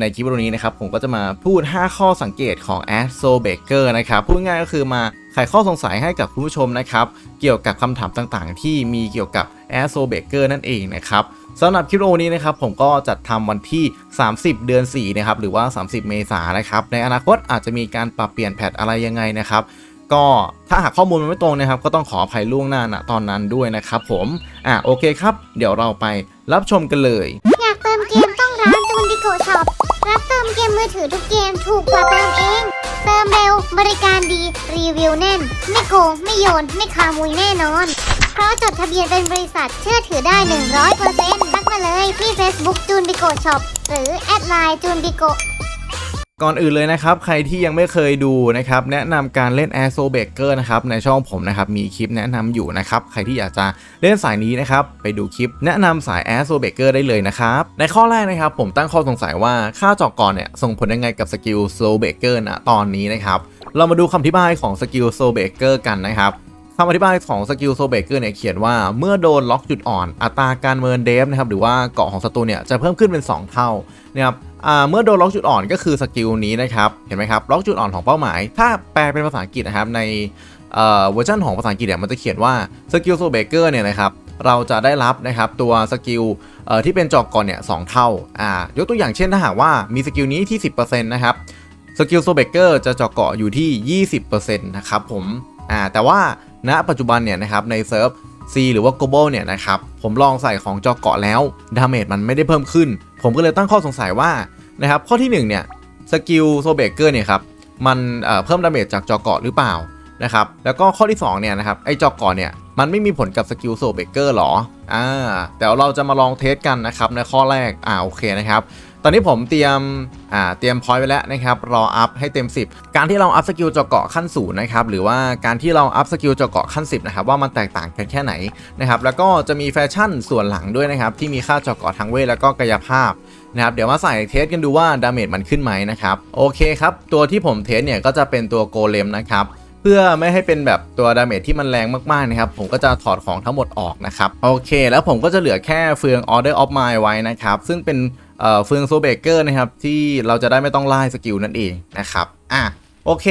ในคลิปวิดีโอนี้นะครับผมก็จะมาพูด 5 ข้อสังเกตของ a s t o b a k e r นะครับพูดง่ายก็คือมาไขข้อสงสัยให้กับคุณผู้ชมนะครับเกี่ยวกับคำถามต่างๆ ที่มีเกี่ยวกับ a s t o b a k e r นั่นเองนะครับสำหรับคลิปวิดีโอนี้นะครับผมก็จัดทำวันที่ 30 เดือน4นะครับหรือว่า 30 เมษายนนะครับในอนาคตอาจจะมีการปรับเปลี่ยนแพทอะไรยังไงนะครับก็ถ้าหากข้อมูลมันไม่ตรงนะครับ ก็ต้องขออภัยล่วงหน้าณตอนนั้นด้วยนะครับผม อะโอเคครับ เดี๋ยวเราไปรับชมกันเลย อยากเติมเกมต้องร้าน จูนดิโกช็อปรับเติมเกมมือถือทุกเกมถูกกว่าเติมเอง เติมเร็วบริการดีรีวิวแน่น ไม่โกง ไม่โยน ไม่คามุยแน่นอน เพราะจดทะเบียนเป็นบริษัทเชื่อถือได้ 100%ทักมาเลยที่ Facebook จูนดิโกช็อปหรือแอดไลน์จูนดิโก ก่อนอื่นเลยนะครับ ใครที่ยังไม่เคยดูนะครับ แนะนำการเล่น Air s o b a k e r นะครับ ในช่องผมนะครับ มีคลิปแนะนำอยู่นะครับ ใครที่อยากจะเล่นสายนี้นะครับ ไปดูคลิปแนะนำสาย Air s o b a k e r ได้เลยนะครับ ในข้อแรกนะครับ ผมตั้งข้อสงสัยว่าค่าจอกก่อนเนี่ย ส่งผลยังไงกับสกิล s o b a k e r นะตอนนี้นะครับ เรามาดูคำอธิบายของสกิล s o b a k e r กันนะครับคำอธิบายของสกิลโซเบเกอร์เนี่ยเขียนว่าเมื่อโดนล็อกจุดอ่อน อัตราการเมินเดฟนะครับหรือว่าเกาะของศัตรูเนี่ยจะเพิ่มขึ้นเป็น 2 เท่านะครับ เมื่อโดนล็อกจุดอ่อนก็คือสกิลนี้นะครับ เห็นไหมครับ ล็อกจุดอ่อนของเป้าหมาย ถ้าแปลเป็นภาษาอังกฤษนะครับ ในเวอร์ชันของภาษาอังกฤษเนี่ยมันจะเขียนว่าสกิลโซเบเกอร์เนี่ยนะครับเราจะได้รับนะครับตัวสกิลที่เป็นจอกก่อนเนี่ยสองเท่าอ่ายกตัวอย่างเช่นถ้าหากว่ามีสกิลนี้ที่ 10%นะครับสกิลโซเบเกอร์จะจาะเกาะอยู่ที่ 20%นะครับผมอ่าแต่ว่าณปัจจุบันเนี่ยนะครับในเซิร์ฟ C หรือว่า global เนี่ยนะครับผมลองใส่ของจอเกาะแล้วดาเมจมันไม่ได้เพิ่มขึ้น ผมก็เลยตั้งข้อสงสัยว่า นะครับข้อที่1เนี่ยสกิลโซเบเกอร์เนี่ยครับมันเเพิ่มดาเมจจากจอเกาะหรือเปล่านะครับแล้วก็ข้อที่2เนี่ยนะครับไอจอเกาะเนี่ยมันไม่มีผลกับสกิลโซเบเกอร์หรออ่าแต่เราจะมาลองเทสกันนะครับในข้อแรกอ่าโอเคนะครับตอนนี้ผมเตรียมอ่าเตรียมพอยต์ไว้แล้วนะครับรออัพให้เต็ม 10 การที่เราอัพสกิลจาะเกาะขั้นศูนย์นะครับหรือว่าการที่เราอัพสกิลจาะเกาะขั้น 10นะครับว่ามันแตกต่างกันแค่ไหนนะครับแล้วก็จะมีแฟชั่นส่วนหลังด้วยนะครับที่มีค่าจาะเกาะทางเวทแล้วก็กายภาพ นะครับเดี๋ยวมาใส่เทสกันดูว่าดาเมจมันขึ้นไหมนะครับโอเคครับตัวที่ผมเทสเนี่ยก็จะเป็นตัวโกเลมนะครับเพื่อไม่ให้เป็นแบบตัวดาเมจที่มันแรงมากๆนะครับผมก็จะถอดของทั้งหมดออกนะครับโอเค แล้วผมก็จะเหลือแค่เฟือง Order of Mine ไว้นะครับซึ่งเป็นเอ่อเฟืองโซเบเกอร์นะครับที่เราจะได้ไม่ต้องไล่สกิลนั่นเองนะครับอะโอเค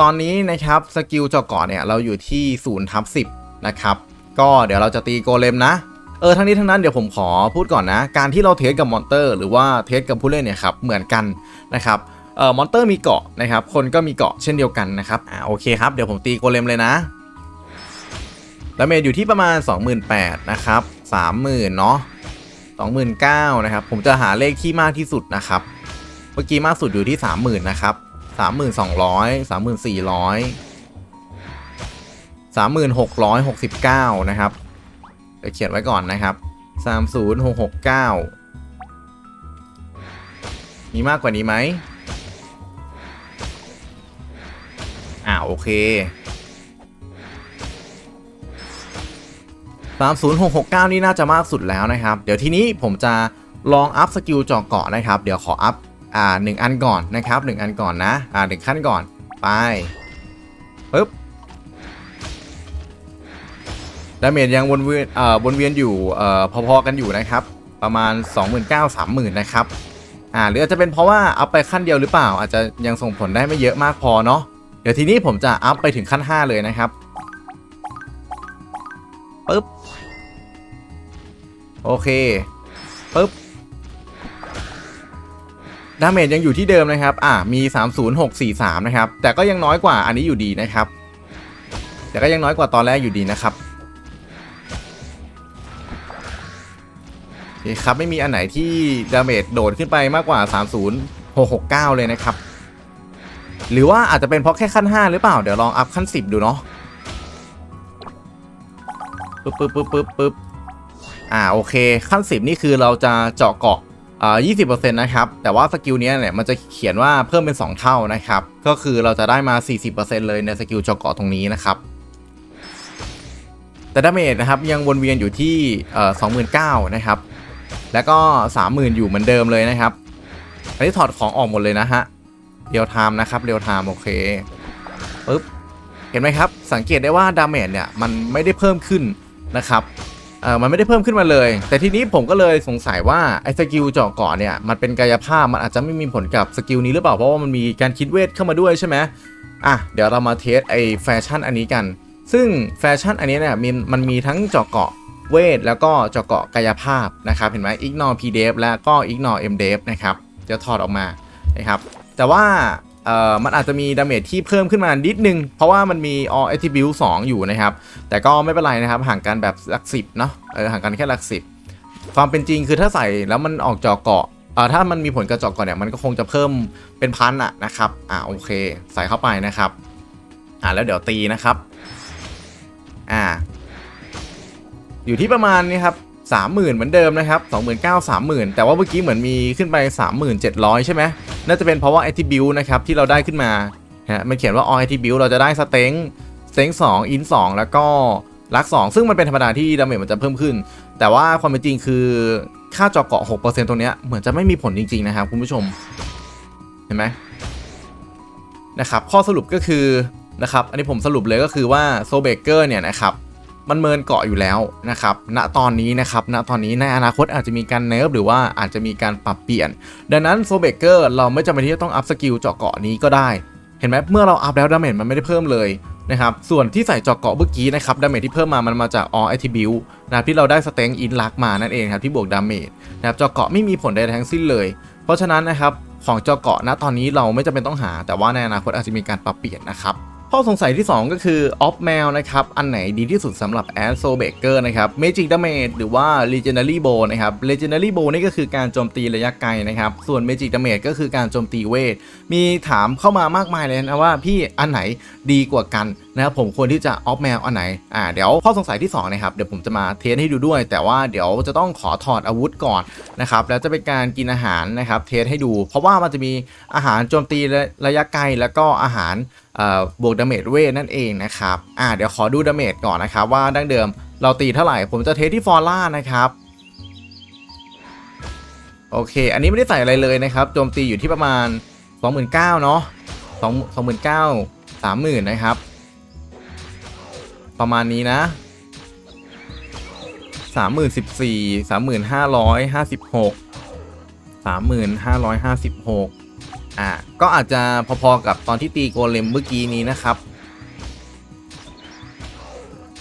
ตอนนี้นะครับสกิลเจาะเกาะเนี่ยเราอยู่ที่0ทับ10นะครับก็เดี๋ยวเราจะตีโกเลมนะ ออทั้งนี้ทั้งนั้นเดี๋ยวผมขอพูดก่อนนะ การที่เราเทสกับมอนเตอร์ หรือว่าเทสกับผู้เล่นเนี่ยครับเหมือนกันนะครับเอ่อมอนเตอร์มีเกาะนะครับ คนก็มีเกาะเช่นเดียวกันนะครับอ่าโอเคครับเดี๋ยวผมตีโกเลมเลยนะดาเมจอยู่ที่ประมาณ 28,000นะครับ30,000เนาะ29,000นะครับผมจะหาเลขที่มากที่สุดนะครับ เมื่อกี้มากสุดอยู่ที่ 30,000นะครับ3,200 3,400 3,669นะครับ ดี๋ยวเขียนไว้ก่อนนะครับ30669 มีมากกว่านี้ไหมอ่าโอเค30669 นี่น่าจะมากสุดแล้วนะครับ เดี๋ยวทีนี้ผมจะลองอัพสกิลจาะเกาะนะครับ เดี๋ยวขออัพอ่าหนึ่งอันก่อนนะครับหนึ่งอันก่อนนะอ่าหนึ่งขั้นก่อนไปปึ๊บ ดาเมจยังวนเวียนเอ่อวนเวียนอยู่เอ่อพอๆกันอยู่นะครับ ประมาณ 29,000 30,000นะครับอ่าหรืออาจจะเป็นเพราะว่าอัพไปขั้นเดียวหรือเปล่า อาจจะยังส่งผลได้ไม่เยอะมากพอเนาะเดี๋ยวทีนี้ผมจะอัพไปถึงขั้น 5 เลยนะครับปึ๊บโอเคปึ๊บดาเมจยังอยู่ที่เดิมนะครับ อ่ามี 30643 นะครับ แต่ก็ยังน้อยกว่าอันนี้อยู่ดีนะครับ แต่ก็ยังน้อยกว่าตอนแรกอยู่ดีนะครับ เคครับไม่มีอันไหนที่ดาเมจโดดขึ้นไปมากกว่า 30669 เลยนะครับ หรือว่าอาจจะเป็นเพราะแค่ขั้น 5 หรือเปล่า เดี๋ยวลองอัพขั้น 10 ดูเนาะปึ๊บปึ๊บปึ๊บปึ๊บปึ๊บอ่าโอเคขั้น 10 นี่คือเราจะเจาะเกาะอ่า20%นะครับ แต่ว่าสกิลนี้เนี่ยมันจะเขียนว่าเพิ่มเป็น 2 เท่านะครับ ก็คือเราจะได้มา 40%เลยในสกิลเจาะเกาะตรงนี้นะครับแต่ดาเมจนะครับยังวนเวียนอยู่ที่เอ่อ29,000 นะครับ แล้วก็ 30,000 อยู่เหมือนเดิมเลยนะครับ อันนี้ถอดของออกหมดเลยนะฮะเรียวไทม์นะครับเรียวไทม์โอเคปึ๊บเห็นไหมครับ สังเกตได้ว่าดาเมจเนี่ยมันไม่ได้เพิ่มขึ้นนะครับเออมันไม่ได้เพิ่มขึ้นมาเลย แต่ทีนี้ผมก็เลยสงสัยว่าไอ้สกิลเจาะเกาะเนี่ยมันเป็นกายภาพมันอาจจะไม่มีผลกับสกิลนี้หรือเปล่าเพราะว่ามันมีการคิดเวทเข้ามาด้วยใช่ไหมอะเดี๋ยวเรามาเทสไอ้แฟชั่นอันนี้กัน ซึ่งแฟชั่นอันนี้เนี่ยมันมีทั้งเจาะเกาะ เวทแล้วก็เจาะเกาะกายภาพนะครับ เห็นไหม ignore pdef แล้วก็ ignore mdef นะครับจะถอดออกมานะครับแต่ว่าเอ่อมันอาจจะมีดาเมจที่เพิ่มขึ้นมานิดนึง เพราะว่ามันมี all attribute 2อยู่นะครับ แต่ก็ไม่เป็นไรนะครับ ห่างกันแบบหลักสิบเนาะเออห่างกันแค่หลักสิบความเป็นจริงคือถ้าใส่แล้วมันออกจอเกาะเอ่อถ้ามันมีผลกระจอกเกาะเนี่ยมันก็คงจะเพิ่มเป็นพันอะนะครับอ่าโอเค ใส่เข้าไปนะครับอ่าแล้วเดี๋ยวตีนะครับอ่า อยู่ที่ประมาณนี้ครับสามหมื่นเหมือนเดิมนะครับสองหมื่นเก้าสามหมื่นแต่ว่าเมื่อกี้เหมือนมีขึ้นไปสามหมื่นเจ็ดร้อยใช่ไหมน่าจะเป็นเพราะว่า attribute นะครับที่เราได้ขึ้นมาฮะมันเขียนว่า all attribute เราจะได้สเต็งสเต็งสองอินสองแล้วก็ลักสองซึ่งมันเป็นธรรมดาที่ดาเมจมันจะเพิ่มขึ้น แต่ว่าความเป็นจริงคือค่าเจอเกาะ6%ตรงเนี้ยเหมือนจะไม่มีผลจริงๆนะครับคุณผู้ชมเห็นไหมนะครับข้อสรุปก็คือนะครับอันนี้ผมสรุปเลยก็คือว่าโซเบเกอร์เนี่ยนะครับ มันเมินเกาะอยู่แล้วนะครับ ณ ตอนนี้นะครับ ณ ตอนนี้ในอนาคตอาจจะมีการเนิร์ฟหรือว่าอาจจะมีการปรับเปลี่ยน ดังนั้นโซเบเกอร์เราไม่จำเป็นที่จะต้องอัพสกิลเจาะเกาะนี้ก็ได้ เห็นไหมเมื่อเราอัพแล้วดาเมจมันไม่ได้เพิ่มเลยนะครับ ส่วนที่ใส่เจาะเกาะเมื่อกี้นะครับ ดาเมจที่เพิ่มมา มันมาจาก all attribute นะที่เราได้สเต็งอินลักมานั่นเองครับที่บวกดาเมจนะครับ เจาะเกาะไม่มีผลใดทั้งสิ้นเลย เพราะฉะนั้นนะครับ ของเจาะเกาะณ ตอนนี้เราไม่จำเป็นต้องหา แต่ว่าในอนาคตอาจจะมีการปรับเปลี่ยนนะครับ ข้อสงสัยที่ 2 ก็คือออฟแมวนะครับ อันไหนดีที่สุดสำหรับแอนโซเบเกอร์นะครับเมจิกดาเมจหรือว่า legendary bow นะครับ legendary bow นี่ก็คือการโจมตีระยะไกลนะครับ ส่วนเมจิกดาเมจก็คือการโจมตีเวท มีถามเข้ามามากมายเลยนะว่าพี่อันไหนดีกว่ากัน นะครับผมควรที่จะ off mail อันไหนอ่าเดี๋ยวข้อสงสัยที่2นะครับเดี๋ยวผมจะมาเทสให้ดูด้วย แต่ว่าเดี๋ยวจะต้องขอถอดอาวุธก่อนนะครับแล้วจะเป็นการกินอาหารนะครับเทสให้ดู เพราะว่ามันจะมีอาหารโจมตีระยะไกลแล้วก็อาหารบวกดาเมจเวทนั่นเองนะครับอ่าเดี๋ยวขอดูดาเมจก่อนนะครับว่าดั้งเดิมเราตีเท่าไหร่ผมจะเทสที่ฟอร์ล่านะครับโอเค อันนี้ไม่ได้ใส่อะไรเลยนะครับโจมตีอยู่ที่ประมาณ 29,000เนาะ2 29,000 30,000นะครับ ประมาณนี้นะ30,014 3,556 3,556อ่าก็อาจจะพอๆกับตอนที่ตีโกเลมเมื่อกี้นี้นะครับ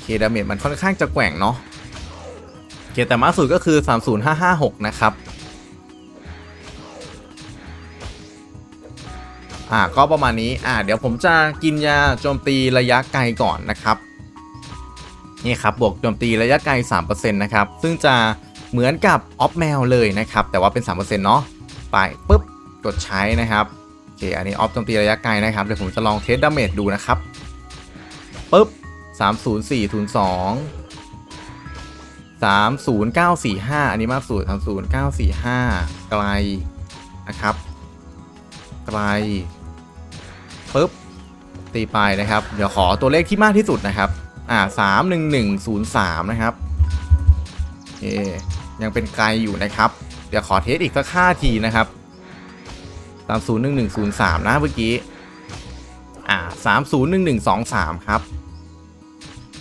เคดาเมจมันค่อนข้างจะแกว่งเนาะเคแต่มากสุดก็คือ 30556 นะครับ อ่าก็ประมาณนี้ อ่า เดี๋ยวผมจะกินยาโจมตีระยะไกลก่อนนะครับ นี่ครับบวกโจมตีระยะไกล 3%นะครับ ซึ่งจะเหมือนกับออฟแมวเลยนะครับ แต่ว่าเป็น 3%เนาะไปปุ๊บกดใช้นะครับโอเคอันนี้ออฟโจมตีระยะไกลนะครับเดี๋ยวผมจะลองเทสดาเมจดูนะครับปุ๊บ30402 30945 อันนี้มากสุด30945 ไกลนะครับไกลปุ๊บตีไปนะครับ เดี๋ยวขอตัวเลขที่มากที่สุดนะครับ อ่าสามหนึ่งหนึ่งศูนย์สามนะครับโอเคยังเป็นไกลอยู่นะครับ เดี๋ยวขอเทสอีกสักห้าทีนะครับสามศูนย์หนึ่งหนึ่งศูนย์สามนะเมื่อกี้อ่าสามศูนย์หนึ่งหนึ่งสองสามครับ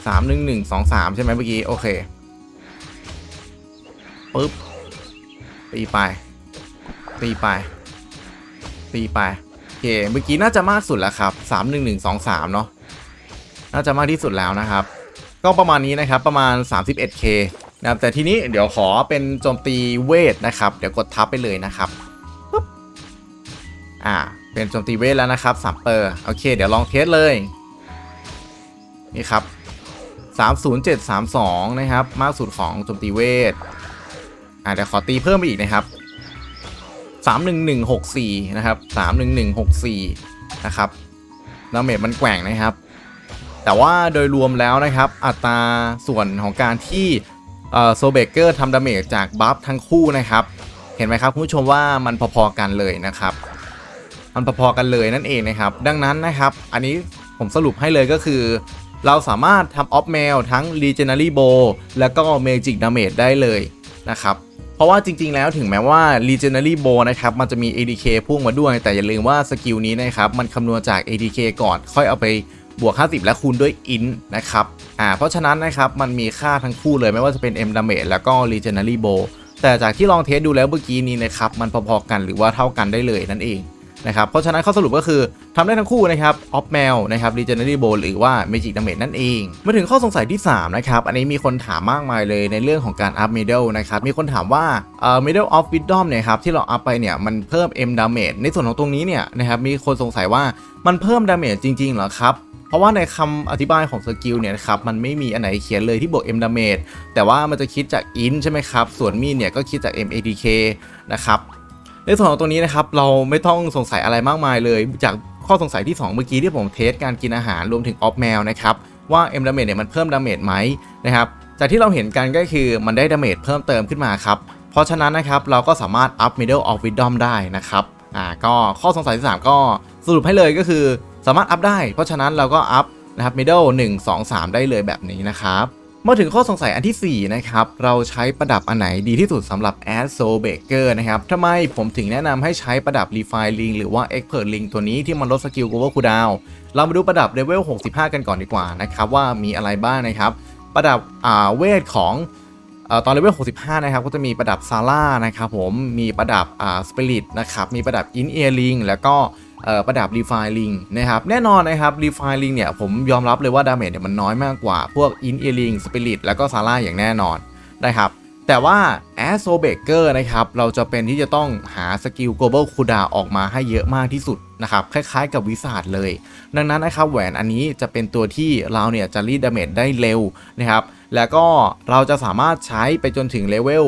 สามหนึ่งหนึ่งสองสามใช่ไหมเมื่อกี้ โอเคปุ๊บตีไป ตีไป ตีไปโอเคเมื่อกี้น่าจะมากสุดแล้วครับสามหนึ่งหนึ่งสองสามเนาะ น่าจะมากที่สุดแล้วนะครับ ก็ประมาณนี้นะครับประมาณ 31k นะครับแต่ทีนี้เดี๋ยวขอเป็นโจมตีเวทนะครับ เดี๋ยวกดทับไปเลยนะครับปุ๊บอ่าเป็นโจมตีเวทแล้วนะครับ3เปอร์โอเค เดี๋ยวลองเทสเลยนี่ครับ 30732 นะครับ มากสุดของโจมตีเวทอ่าเดี๋ยวขอตีเพิ่มไปอีกนะครับ 31164 นะครับ 31164 นะครับดาเมจมันแกว่งนะครับ แต่ว่าโดยรวมแล้วนะครับ อัตราส่วนของการที่โซเบเกอร์ทำดาเมจจากบัฟทั้งคู่นะครับ เห็นไหมครับคุณผู้ชมว่ามันพอๆกันเลยนะครับมันพอๆกันเลยนั่นเองนะครับ ดังนั้นนะครับ อันนี้ผมสรุปให้เลยก็คือ เราสามารถทำออฟเมลทั้ง Legendary Bow แล้วก็ Magic Damage ได้เลยนะครับเพราะว่าจริงๆแล้วถึงแม้ว่า Legendary Bow นะครับมันจะมี ADK พ่วงมาด้วย แต่อย่าลืมว่าสกิลนี้นะครับมันคำนวณจาก ADK ก่อนค่อยเอาไป บวก50และคูณด้วย int นะครับอ่าเพราะฉะนั้นนะครับมันมีค่าทั้งคู่เลยไม่ว่าจะเป็น m damage แล้วก็ legendary bow แต่จากที่ลองเทสดูแล้วเมื่อกี้นี้นะครับมันพอๆกันหรือว่าเท่ากันได้เลยนั่นเองนะครับเพราะฉะนั้นข้อสรุปก็คือทำได้ทั้งคู่นะครับ off mail นะครับ legendary bow หรือว่า magic damage นั่นเอง มาถึงข้อสงสัยที่ 3 นะครับ อันนี้มีคนถามมากมายเลยในเรื่องของการ up middle นะครับ มีคนถามว่าเอ่อ middle of wisdom เนี่ยครับ ที่เรา up ไปเนี่ย มันเพิ่ม m damage ในส่วนของตรงนี้เนี่ยนะครับมีคนสงสัยว่ามันเพิ่ม damage จริง ๆ เหรอครับ เพราะว่าในคำอธิบายของสกิลเนี่ยครับมันไม่มีอันไหนเขียนเลยที่บวก m damage แต่ว่ามันจะคิดจาก int ใช่ไหมครับ ส่วนมีดเนี่ยก็คิดจาก m adk นะครับในส่วนของตัวนี้นะครับเราไม่ต้องสงสัยอะไรมากมายเลย จากข้อสงสัยที่ 2 เมื่อกี้ที่ผมเทสการกินอาหารรวมถึงออฟแมวนะครับว่า M damage เนี่ยมันเพิ่มดาเมจไหมนะครับจากที่เราเห็นกันก็คือมันได้ดาเมจเพิ่มเติมขึ้นมาครับเพราะฉะนั้นนะครับเราก็สามารถ up middle of wisdom ได้นะครับอ่าก็ข้อสงสัยที่ 3 ก็สรุปให้เลยก็คือ สามารถ up ได้ เพราะฉะนั้นเราก็ up นะครับ middle 1 2 3 ได้เลยแบบนี้นะครับมาถึงข้อสงสัยอันทีสี่ 4 นะครับ เราใช้ประดับอันไหนดีที่สุดสำหรับ a d s o Baker นะครับทำไมผมถึงแนะนำให้ใช้ประดับ Refine Ring หรือว่า Expert Ring ตัวนี้ที่มันลดสกิล Cover Cooldown เรามาดูประดับเลเวล 65 กันก่อนดีกว่านะครับ ว่ามีอะไรบ้างนะครับ ประดับอาเวทของอตอนเลเวล 65 นะครับ ก็จะมีประดับซาร่านะครับผม มีประดับสปิริตนะครับ มีประดับ In Ear Ring แล้วก็ ประดับ Refine Ring นะครับแน่นอนนะครับ Refine Ring เนี่ยผมยอมรับเลยว่าดาเมจเนี่ยมันน้อยมากกว่าพวก In Ear Ring Spirit แล้วก็ซาร่าอย่างแน่นอนนะครับแต่ว่า a s o b a k e r นะครับเราจะเป็นที่จะต้องหาสกิล Global c o o d a ออกมาให้เยอะมากที่สุดนะครับคล้ายๆกับวิสาดเลย ดังนั้นนะครับแหวนอันนี้จะเป็นตัวที่เราเนี่ยจะรีดดาเมจได้เร็วนะครับ แล้วก็เราจะสามารถใช้ไปจนถึงเลเวล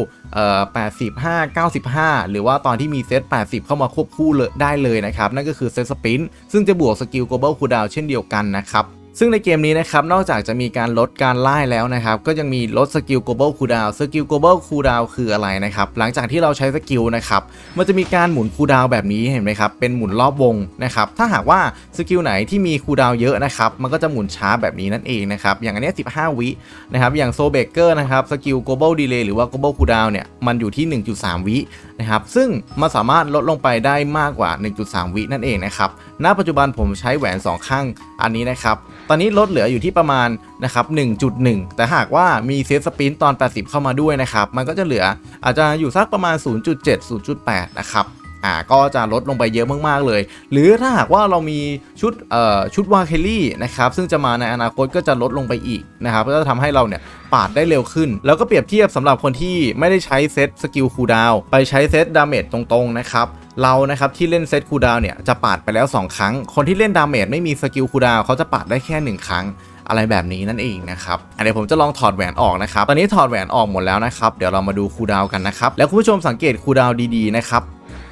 85 95 หรือว่าตอนที่มีเซต 80 เข้ามาควบคู่เลยได้เลยนะครับ นั่นก็คือเซตสปินซึ่งจะบวกสกิล Global Cooldown เช่นเดียวกันนะครับ ซึ่งในเกมนี้นะครับนอกจากจะมีการลดการไล่แล้วนะครับก็ยังมีลดสกิล global cooldown สกิล global cooldown คืออะไรนะครับหลังจากที่เราใช้สกิลนะครับมันจะมีการหมุน cooldown แบบนี้เห็นไหมครับเป็นหมุนรอบวงนะครับถ้าหากว่าสกิลไหนที่มี cooldown เยอะนะครับมันก็จะหมุนช้าแบบนี้นั่นเองนะครับอย่างอันนี้ 15 วินะครับอย่างโซเบเกอร์นะครับสกิล global delay หรือว่า global cooldown เนี่ยมันอยู่ที่ 1.3 วินะครับซึ่งมันสามารถลดลงไปได้มากกว่า 1.3 วินั่นเองนะครับณปัจจุบันผมใช้แหวน 2 ข้างอันนี้นะครับตอนนี้ลดเหลืออยู่ที่ประมาณนะครับ1.1 แต่หากว่ามีเซฟสปินตอน 80 เข้ามาด้วยนะครับ มันก็จะเหลืออาจจะอยู่สักประมาณ 0.7 0.8 นะครับ อ่าก็จะลดลงไปเยอะมากๆเลย หรือถ้าหากว่าเรามีชุดเอ่อชุดวาเคลลี่นะครับซึ่งจะมาในอนาคตก็จะลดลงไปอีกนะครับก็จะทำให้เราเนี่ยปาดได้เร็วขึ้น แล้วก็เปรียบเทียบสำหรับคนที่ไม่ได้ใช้เซตสกิลคูลดาวไปใช้เซตดาเมจตรงๆนะครับเรานะครับที่เล่นเซตคูลดาวเนี่ยจะปาดไปแล้ว 2 ครั้ง คนที่เล่นดาเมจไม่มีสกิลคูลดาวเขาจะปาดได้แค่ 1 ครั้งอะไรแบบนี้นั่นเองนะครับอะเดี๋ยวผมจะลองถอดแหวนออกนะครับ ตอนนี้ถอดแหวนออกหมดแล้วนะครับ เดี๋ยวเรามาดูคูดาวกันนะครับ แล้วคุณผู้ชมสังเกตคูดาวดีๆนะครับ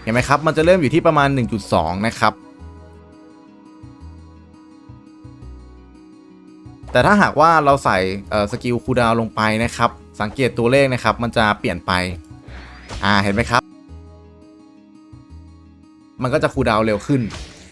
เห็นไหมครับ มันจะเริ่มอยู่ที่ประมาณ 1.2 นะครับ แต่ถ้าหากว่าเราใส่สกิลคูดาวลงไปนะครับ สังเกตตัวเลขนะครับ มันจะเปลี่ยนไป อ่า เห็นไหมครับ มันก็จะคูดาวเร็วขึ้น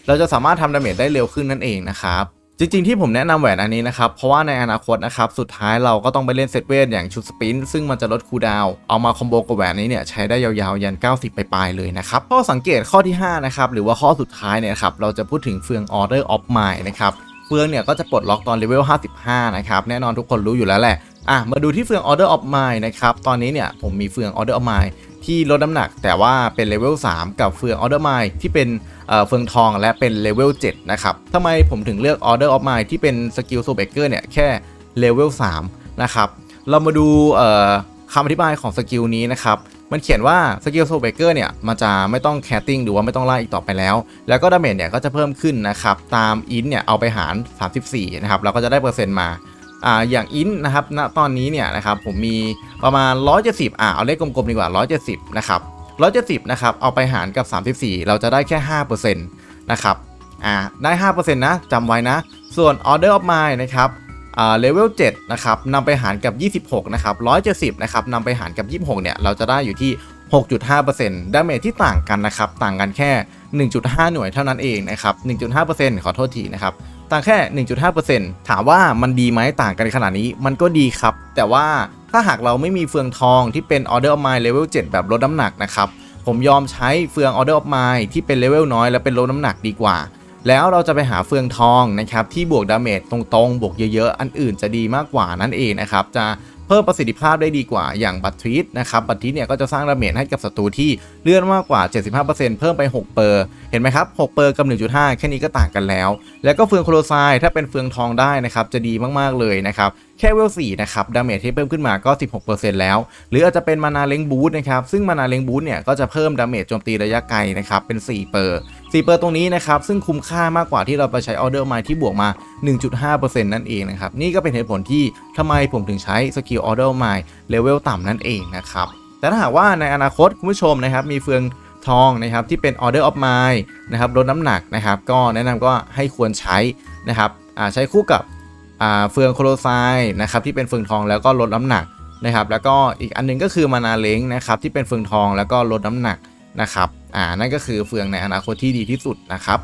เราจะสามารถทำดาเมจได้เร็วขึ้นนั่นเองนะครับ จริงๆที่ผมแนะนำแหวนอันนี้นะครับ เพราะว่าในอนาคตนะครับ สุดท้ายเราก็ต้องไปเล่นเซตเวทอย่างชุดสปินซึ่งมันจะลดคูดาว เอามาคอมโบกับแหวนนี้เนี่ยใช้ได้ยาวๆ ยัน 90 ไปปลายเลยนะครับ ข้อสังเกตข้อที่ 5 นะครับ หรือว่าข้อสุดท้ายเนี่ยครับเราจะพูดถึงเฟือง Order of Mine นะครับเฟืองเนี่ยก็จะปลดล็อกตอนเลเวล 55 นะครับแน่นอนทุกคนรู้อยู่แล้วแหละอะมาดูที่เฟือง Order of Mine นะครับ ตอนนี้เนี่ยผมมีเฟือง Order of Mine ที่ลดน้ำหนัก แต่ว่าเป็นเลเวล3 กับเฟือง Order Mine ที่เป็นเฟืองทองและเป็นเลเวล7นะครับทำไมผมถึงเลือก Order of Mine ที่เป็นสกิลโซเบเกอร์เนี่ยแค่เลเวล3นะครับเรามาดูเอ่อคำอธิบายของสกิลนี้นะครับมันเขียนว่าสกิลโซเบเกอร์เนี่ยมันจะไม่ต้องแคตติ้งหรือว่าไม่ต้องไล่อีกต่อไปแล้ว แล้วก็ดาเมจเนี่ยก็จะเพิ่มขึ้นนะครับ ตามอินเนี่ยเอาไปหาร 34 นะครับเราก็จะได้เปอร์เซ็นต์มา อ่าอย่างอินนะครับณตอนนี้เนี่ยนะครับผมมีประมาณ 170อ่าเอาเลขกลมๆดีกว่า 170นะครับ170นะครับเอาไปหารกับ 34 เราจะได้แค่5%นะครับอ่าได้5%นะจำไว้นะ ส่วน Order of Mine นะครับอ่าเลเวล7นะครับนำไปหารกับ 26นะครับ170นะครับนำไปหารกับ 26เนี่ยเราจะได้อยู่ที่ 6.5%ดาเมจที่ต่างกันนะครับต่างกันแค่ 1.5 หน่วยเท่านั้นเองนะครับ 1.5%ขอโทษทีนะครับ ต่างแค่ 1.5%ถามว่ามันดีไหมต่างกันขนาดนี้ มันก็ดีครับ แต่ว่าถ้าหากเราไม่มีเฟืองทองที่เป็น Order of Mine Level 7 แบบลดน้ำหนักนะครับ ผมยอมใช้เฟือง Order of Mine ที่เป็นเลเวลน้อยและเป็นลดน้ำหนักดีกว่า แล้วเราจะไปหาเฟืองทองนะครับที่บวกดาเมจตรงๆ บวกเยอะๆ อันอื่นจะดีมากกว่านั่นเองนะครับ จะ พิ่มประสิทธิภาพได้ดีกว่าอย่างบัตทริสนะครับบัตทริสเนี่ยก็จะสร้างดาเมจให้กับศัตรูที่เลื่อนมากกว่า 75%เพิ่มไป 6 เปอร์ เห็นไหมครับ 6 เปอร์กับ 1.5 แค่นี้ก็ต่างกันแล้ว แล้วก็เฟืองโคโลไซถ้าเป็นเฟืองทองได้นะครับ จะดีมากๆเลยนะครับ แค่เวล4นะครับ ดาเมจที่เพิ่มขึ้นมาก็ 16%แล้ว หรืออาจจะเป็นมานาเลงบูสนะครับ ซึ่งมานาเลงบูสเนี่ยก็จะเพิ่มดาเมจโจมตีระยะไกลนะครับเป็น4เปอร์ 4เปอร์ตรงนี้นะครับ ซึ่งคุ้มค่ามากกว่าที่เราไปใช้ออเดอร์ไมที่บวกมา 1.5%นั่นเองนะครับ นี่ก็เป็นเหตุผลที่ทำไมผมถึงใช้สกิลออเดอร์ไมเลเวลต่ำนั่นเองนะครับ แต่ถ้าหากว่าในอนาคตคุณผู้ชมนะครับ มีเฟืองทองนะครับที่เป็น Order of Mine นะครับลดน้ำหนักนะครับ ก็แนะนำก็ให้ควรใช้นะครับใช้คู่กับเฟืองโคโลไซนะครับที่เป็นเฟืองทองแล้วก็ลดน้ำหนักนะครับ แล้วก็อีกอันหนึงก็คือมานาเล้งนะครับที่เป็นเฟืองทองแล้วก็ลดน้ำหนัก นะครับ อ่า นั่นก็คือเฟืองในอนาคตที่ดีที่สุดนะครับ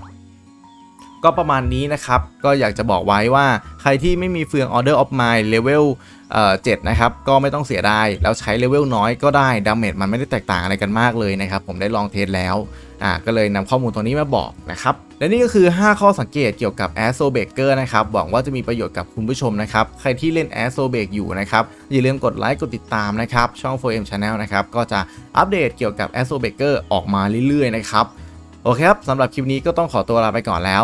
ก็ประมาณนี้นะครับ ก็อยากจะบอกไว้ว่าใครที่ไม่มีเฟือง Order of Mine Level เอ่อ7นะครับ ก็ไม่ต้องเสียดาย แล้วใช้เลเวลน้อยก็ได้ ดาเมจมันไม่ได้แตกต่างอะไรกันมากเลยนะครับ ผมได้ลองเทสแล้ว อ่า ก็เลยนำข้อมูลตรงนี้มาบอกนะครับ และนี่ก็คือ 5 ข้อสังเกตเกี่ยวกับ a s o b a k e r นะครับ หวังว่าจะมีประโยชน์กับคุณผู้ชมนะครับ ใครที่เล่น a s o b a k e อยู่นะครับ อย่าลืมกดไลค์ กดติดตามนะครับ ช่อง 4M Channel นะครับ ก็จะอัปเดตเกี่ยวกับ a s o b a k e r ออกมาเรื่อยๆนะครับ โอเคครับ สำหรับคลิปนี้ก็ต้องขอตัวลาไปก่อนแล้ว